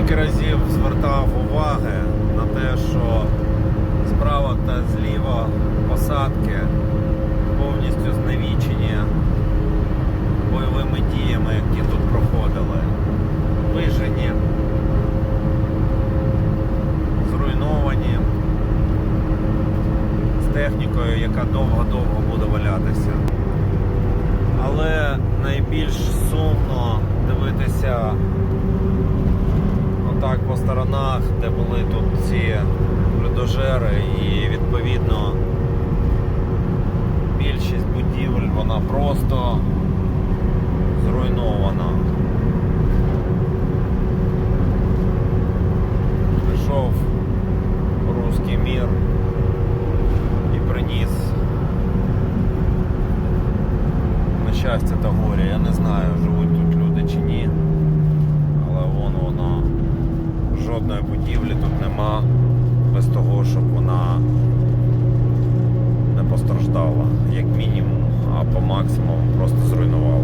Скільки разів звертав уваги на те, що справа та зліва посадки повністю зневічені бойовими діями, які тут проходили. Вижені, зруйновані з технікою, яка довго-довго буде валятися. Але найбільш сумно дивитися отак по сторонах, де були тут ці людожери, і відповідно більшість будівель вона просто зруйнована. Прийшов русський мір і приніс на щастя та горя. Я не знаю, живуть тут Жодної будівлі тут нема без того, щоб вона не постраждала, як мінімум, а по максимуму просто зруйнована.